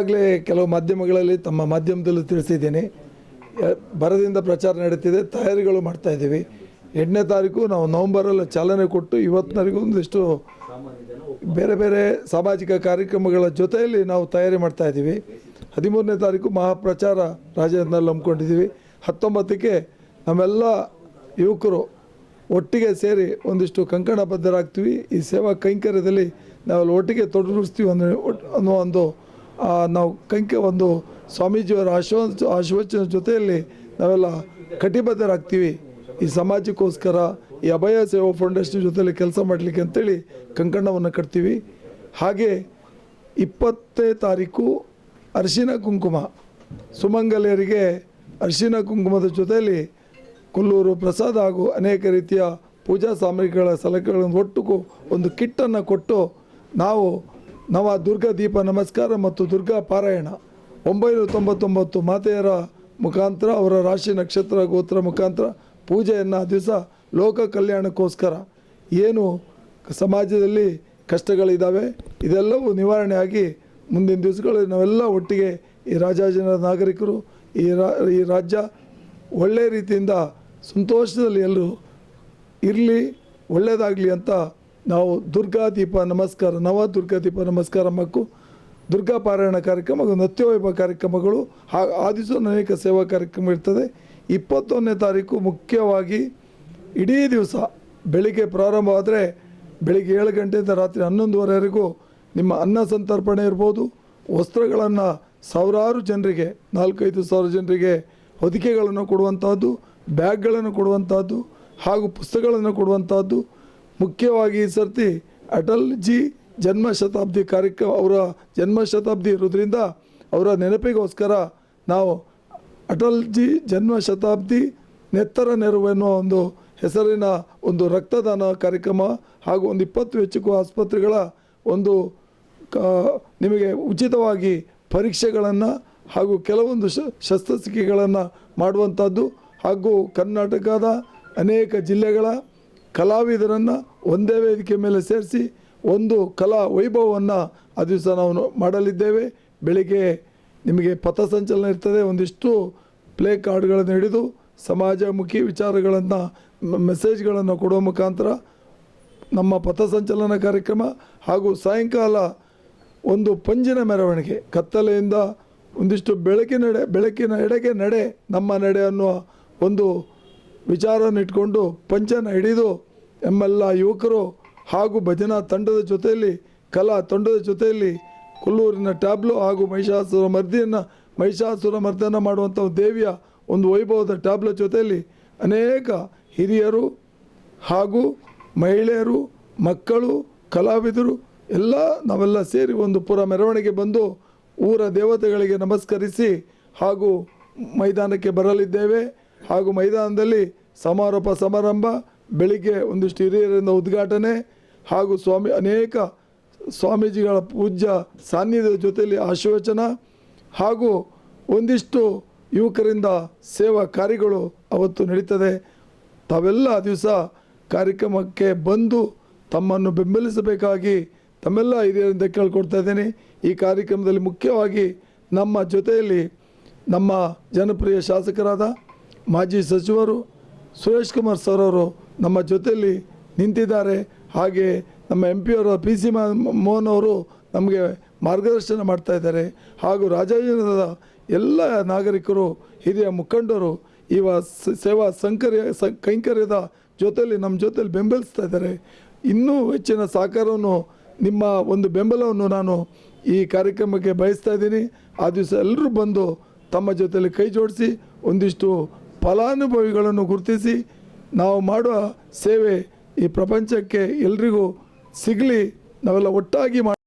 ಈಗಾಗಲೇ ಕೆಲವು ಮಾಧ್ಯಮಗಳಲ್ಲಿ ತಮ್ಮ ಮಾಧ್ಯಮದಲ್ಲೂ ತಿಳಿಸಿದ್ದೀನಿ. ಬರದಿಂದ ಪ್ರಚಾರ ನಡೀತಿದೆ, ತಯಾರಿಗಳು ಮಾಡ್ತಾ ಇದ್ದೀವಿ. ಎಂಟನೇ ತಾರೀಕು ನಾವು ನವಂಬರಲ್ಲಿ ಚಾಲನೆ ಕೊಟ್ಟು ಇವತ್ತಿನವರೆಗೂ ಒಂದಿಷ್ಟು ಬೇರೆ ಬೇರೆ ಸಾಮಾಜಿಕ ಕಾರ್ಯಕ್ರಮಗಳ ಜೊತೆಯಲ್ಲಿ ನಾವು ತಯಾರಿ ಮಾಡ್ತಾ ಇದ್ದೀವಿ. ಹದಿಮೂರನೇ ತಾರೀಕು ಮಹಾಪ್ರಚಾರ ರಾಜ್ಯದಲ್ಲಿ ಹಮ್ಮಿಕೊಂಡಿದ್ದೀವಿ. ಹತ್ತೊಂಬತ್ತಕ್ಕೆ ನಮ್ಮೆಲ್ಲ ಯುವಕರು ಒಟ್ಟಿಗೆ ಸೇರಿ ಒಂದಿಷ್ಟು ಕಂಕಣಬದ್ಧರಾಗ್ತೀವಿ. ಈ ಸೇವಾ ಕೈಂಕರ್ಯದಲ್ಲಿ ನಾವೆಲ್ಲ ಒಟ್ಟಿಗೆ ತೊಡಗಿಸ್ತೀವಿ ಅನ್ನೋ ಅನ್ನೋ ಒಂದು ನಾವು ಕಂಕೆ ಒಂದು ಸ್ವಾಮೀಜಿಯವರ ಆಶ್ವ ಆಶ್ವಚನ ಜೊತೆಯಲ್ಲಿ ನಾವೆಲ್ಲ ಕಟಿಬದ್ಧರಾಗ್ತೀವಿ. ಈ ಸಮಾಜಕ್ಕೋಸ್ಕರ ಈ ಅಭಯ ಸೇವಾ ಫೌಂಡೇಶನ್ ಜೊತೆಯಲ್ಲಿ ಕೆಲಸ ಮಾಡಲಿಕ್ಕೆ ಅಂತೇಳಿ ಕಂಕಣವನ್ನು ಕಟ್ತೀವಿ. ಹಾಗೆ ಇಪ್ಪತ್ತನೇ ತಾರೀಕು ಅರಿಶಿನ ಕುಂಕುಮ. ಸುಮಂಗಲಿಯರಿಗೆ ಅರಿಶಿನ ಕುಂಕುಮದ ಜೊತೆಯಲ್ಲಿ ಕೊಲ್ಲೂರು ಪ್ರಸಾದ ಹಾಗೂ ಅನೇಕ ರೀತಿಯ ಪೂಜಾ ಸಾಮಗ್ರಿಗಳ ಸಲಕೆಗಳನ್ನು ಒಟ್ಟು ಒಂದು ಕಿಟ್ಟನ್ನು ಕೊಟ್ಟು ನಾವು ನವ ದುರ್ಗಾ ದೀಪ ನಮಸ್ಕಾರ ಮತ್ತು ದುರ್ಗಾ ಪಾರಾಯಣ ಒಂಬೈನೂರ ತೊಂಬತ್ತೊಂಬತ್ತು ಮಾತೆಯರ ಮುಖಾಂತರ, ಅವರ ರಾಶಿ ನಕ್ಷತ್ರ ಗೋತ್ರ ಮುಖಾಂತರ ಪೂಜೆಯನ್ನು ಆ ದಿವಸ ಲೋಕ ಕಲ್ಯಾಣಕ್ಕೋಸ್ಕರ. ಏನು ಸಮಾಜದಲ್ಲಿ ಕಷ್ಟಗಳಿದ್ದಾವೆ ಇದೆಲ್ಲವೂ ನಿವಾರಣೆಯಾಗಿ ಮುಂದಿನ ದಿವಸಗಳಲ್ಲಿ ನಾವೆಲ್ಲ ಒಟ್ಟಿಗೆ ಈ ರಾಜಾಜನ ನಾಗರಿಕರು, ಈ ರಾ, ಈ ರಾಜ್ಯ ಒಳ್ಳೆಯ ರೀತಿಯಿಂದ ಸಂತೋಷದಲ್ಲಿ ಎಲ್ಲರೂ ಇರಲಿ ಒಳ್ಳೆಯದಾಗಲಿ ಅಂತ ನಾವು ದುರ್ಗಾ ದೀಪ ನಮಸ್ಕಾರ, ನವ ದುರ್ಗಾ ದೀಪ ನಮಸ್ಕಾರ ಮಕ್ಕು ದುರ್ಗಾ ಪಾರಾಯಣ ಕಾರ್ಯಕ್ರಮ ನೃತ್ಯವೈಭವ ಕಾರ್ಯಕ್ರಮಗಳು ಆ ದಿವಸ ಅನೇಕ ಸೇವಾ ಕಾರ್ಯಕ್ರಮ ಇರ್ತದೆ. ಇಪ್ಪತ್ತೊಂದನೇ ತಾರೀಕು ಮುಖ್ಯವಾಗಿ ಇಡೀ ದಿವಸ ಬೆಳಿಗ್ಗೆ ಪ್ರಾರಂಭವಾದರೆ ಬೆಳಿಗ್ಗೆ ಏಳು ಗಂಟೆಯಿಂದ ರಾತ್ರಿ ಹನ್ನೊಂದುವರೆವರೆಗೂ ನಿಮ್ಮ ಅನ್ನ ಸಂತರ್ಪಣೆ ಇರ್ಬೋದು. ವಸ್ತ್ರಗಳನ್ನು ಸಾವಿರಾರು ಜನರಿಗೆ, ನಾಲ್ಕೈದು ಸಾವಿರ ಜನರಿಗೆ ಹೊದಿಕೆಗಳನ್ನು ಕೊಡುವಂಥದ್ದು ಬ್ಯಾಗ್ಗಳನ್ನು ಕೊಡುವಂಥದ್ದು ಹಾಗೂ ಪುಸ್ತಕಗಳನ್ನು ಕೊಡುವಂಥದ್ದು ಮುಖ್ಯವಾಗಿ ಈ ಸರ್ತಿ ಅಟಲ್ ಜಿ ಜನ್ಮ ಶತಾಬ್ದಿ ಕಾರ್ಯಕ್ರಮ, ಅವರ ಜನ್ಮ ಶತಾಬ್ದಿ ಇರೋದ್ರಿಂದ ಅವರ ನೆನಪಿಗೋಸ್ಕರ ನಾವು ಅಟಲ್ ಜಿ ಜನ್ಮ ಶತಾಬ್ದಿ ನೆತ್ತರ ನೆರವು ಎನ್ನುವ ಒಂದು ಹೆಸರಿನ ಒಂದು ರಕ್ತದಾನ ಕಾರ್ಯಕ್ರಮ ಹಾಗೂ ಒಂದು ಇಪ್ಪತ್ತು ಹೆಚ್ಚಿಗೂ ಆಸ್ಪತ್ರೆಗಳ ಒಂದು ಕ ನಿಮಗೆ ಉಚಿತವಾಗಿ ಪರೀಕ್ಷೆಗಳನ್ನು ಹಾಗೂ ಕೆಲವೊಂದು ಶ ಶಸ್ತ್ರಚಿಕೆಗಳನ್ನು ಮಾಡುವಂಥದ್ದು ಹಾಗೂ ಕರ್ನಾಟಕದ ಅನೇಕ ಜಿಲ್ಲೆಗಳ ಕಲಾವಿದರನ್ನು ಒಂದೇ ವೇದಿಕೆ ಮೇಲೆ ಸೇರಿಸಿ ಒಂದು ಕಲಾ ವೈಭವವನ್ನು ಆ ದಿವಸ ನಾವು ಮಾಡಲಿದ್ದೇವೆ. ಬೆಳಿಗ್ಗೆ ನಿಮಗೆ ಪಥಸಂಚಲನ ಇರ್ತದೆ. ಒಂದಿಷ್ಟು ಪ್ಲೇ ಕಾರ್ಡ್ಗಳನ್ನು ಹಿಡಿದು ಸಮಾಜಮುಖಿ ವಿಚಾರಗಳನ್ನು ಮೆಸೇಜ್ಗಳನ್ನು ಕೊಡುವ ಮುಖಾಂತರ ನಮ್ಮ ಪಥಸಂಚಲನ ಕಾರ್ಯಕ್ರಮ ಹಾಗೂ ಸಾಯಂಕಾಲ ಒಂದು ಪಂಜಿನ ಮೆರವಣಿಗೆ, ಕತ್ತಲೆಯಿಂದ ಒಂದಿಷ್ಟು ಬೆಳಕಿನೆಡೆ ಬೆಳಕಿನ ಎಡೆಗೆ ನಡೆ ನಮ್ಮ ನಡೆ ಅನ್ನುವ ಒಂದು ವಿಚಾರವನ್ನು ಇಟ್ಕೊಂಡು ಪಂಚನ ಹಿಡಿದು ಎಂಬೆಲ್ಲ ಯುವಕರು ಹಾಗೂ ಭಜನಾ ತಂಡದ ಜೊತೆಯಲ್ಲಿ, ಕಲಾ ತಂಡದ ಜೊತೆಯಲ್ಲಿ ಕೊಲ್ಲೂರಿನ ಟ್ಯಾಬ್ಲೋ ಹಾಗೂ ಮಹಿಷಾಸುರ ಮರ್ದಿಯನ್ನು, ಮಹಿಷಾಸುರ ಮರ್ದನ ಮಾಡುವಂಥ ದೇವಿಯ ಒಂದು ವೈಭವದ ಟ್ಯಾಬ್ಲೋ ಜೊತೆಯಲ್ಲಿ ಅನೇಕ ಹಿರಿಯರು ಹಾಗೂ ಮಹಿಳೆಯರು, ಮಕ್ಕಳು, ಕಲಾವಿದರು ಎಲ್ಲ ನಾವೆಲ್ಲ ಸೇರಿ ಒಂದು ಪುರ ಮೆರವಣಿಗೆ ಬಂದು ಊರ ದೇವತೆಗಳಿಗೆ ನಮಸ್ಕರಿಸಿ ಹಾಗೂ ಮೈದಾನಕ್ಕೆ ಬರಲಿದ್ದೇವೆ. ಹಾಗೂ ಮೈದಾನದಲ್ಲಿ ಸಮಾರೋಪ ಸಮಾರಂಭ ಬೆಳಿಗ್ಗೆ ಒಂದಿಷ್ಟು ಹಿರಿಯರಿಂದ ಉದ್ಘಾಟನೆ ಹಾಗೂ ಸ್ವಾಮಿ ಅನೇಕ ಸ್ವಾಮೀಜಿಗಳ ಪೂಜ್ಯ ಸಾನ್ನಿಧ್ಯದ ಜೊತೆಯಲ್ಲಿ ಆಶೀರ್ವಚನ ಹಾಗೂ ಒಂದಿಷ್ಟು ಯುವಕರಿಂದ ಸೇವಾ ಕಾರ್ಯಗಳು ಅವತ್ತು ನಡೀತದೆ. ತಾವೆಲ್ಲ ದಿವಸ ಕಾರ್ಯಕ್ರಮಕ್ಕೆ ಬಂದು ತಮ್ಮನ್ನು ಬೆಂಬಲಿಸಬೇಕಾಗಿ ತಮ್ಮೆಲ್ಲ ಹಿರಿಯರಿಂದ ಕೇಳ್ಕೊಡ್ತಾ ಇದ್ದೇನೆ. ಈ ಕಾರ್ಯಕ್ರಮದಲ್ಲಿ ಮುಖ್ಯವಾಗಿ ನಮ್ಮ ಜೊತೆಯಲ್ಲಿ ನಮ್ಮ ಜನಪ್ರಿಯ ಶಾಸಕರಾದ ಮಾಜಿ ಸಚಿವರು ಸುರೇಶ್ ಕುಮಾರ್ ಸರ್ ಅವರು ನಮ್ಮ ಜೊತೆಯಲ್ಲಿ ನಿಂತಿದ್ದಾರೆ. ಹಾಗೆ ನಮ್ಮ ಎಂ ಪಿ ಅವರ ಪಿ ಸಿ ಮೋಹನ್ ಅವರು ನಮಗೆ ಮಾರ್ಗದರ್ಶನ ಮಾಡ್ತಾ ಇದ್ದಾರೆ. ಹಾಗೂ ರಾಜಾಜಿನಗರದ ಎಲ್ಲ ನಾಗರಿಕರು, ಹಿರಿಯ ಮುಖಂಡರು ಇವ ಸೇವಾ ಸಂಕರ್ಯ, ಸ, ಕೈಂಕರ್ಯದ ಜೊತೆಯಲ್ಲಿ ನಮ್ಮ ಜೊತೆಯಲ್ಲಿ ಬೆಂಬಲಿಸ್ತಾ ಇದ್ದಾರೆ. ಇನ್ನೂ ಹೆಚ್ಚಿನ ಸಹಕಾರವನ್ನು, ನಿಮ್ಮ ಒಂದು ಬೆಂಬಲವನ್ನು ನಾನು ಈ ಕಾರ್ಯಕ್ರಮಕ್ಕೆ ಬಯಸ್ತಾ ಇದ್ದೀನಿ. ಆ ದಿವಸ ಎಲ್ಲರೂ ಬಂದು ತಮ್ಮ ಜೊತೆಯಲ್ಲಿ ಕೈ ಜೋಡಿಸಿ ಒಂದಿಷ್ಟು ಫಲಾನುಭವಿಗಳನ್ನು ಗುರುತಿಸಿ ನಾವು ಮಾಡುವ ಸೇವೆ ಈ ಪ್ರಪಂಚಕ್ಕೆ ಎಲ್ರಿಗೂ ಸಿಗಲಿ ನಾವೆಲ್ಲ ಒಟ್ಟಾಗಿ ಮಾಡಿ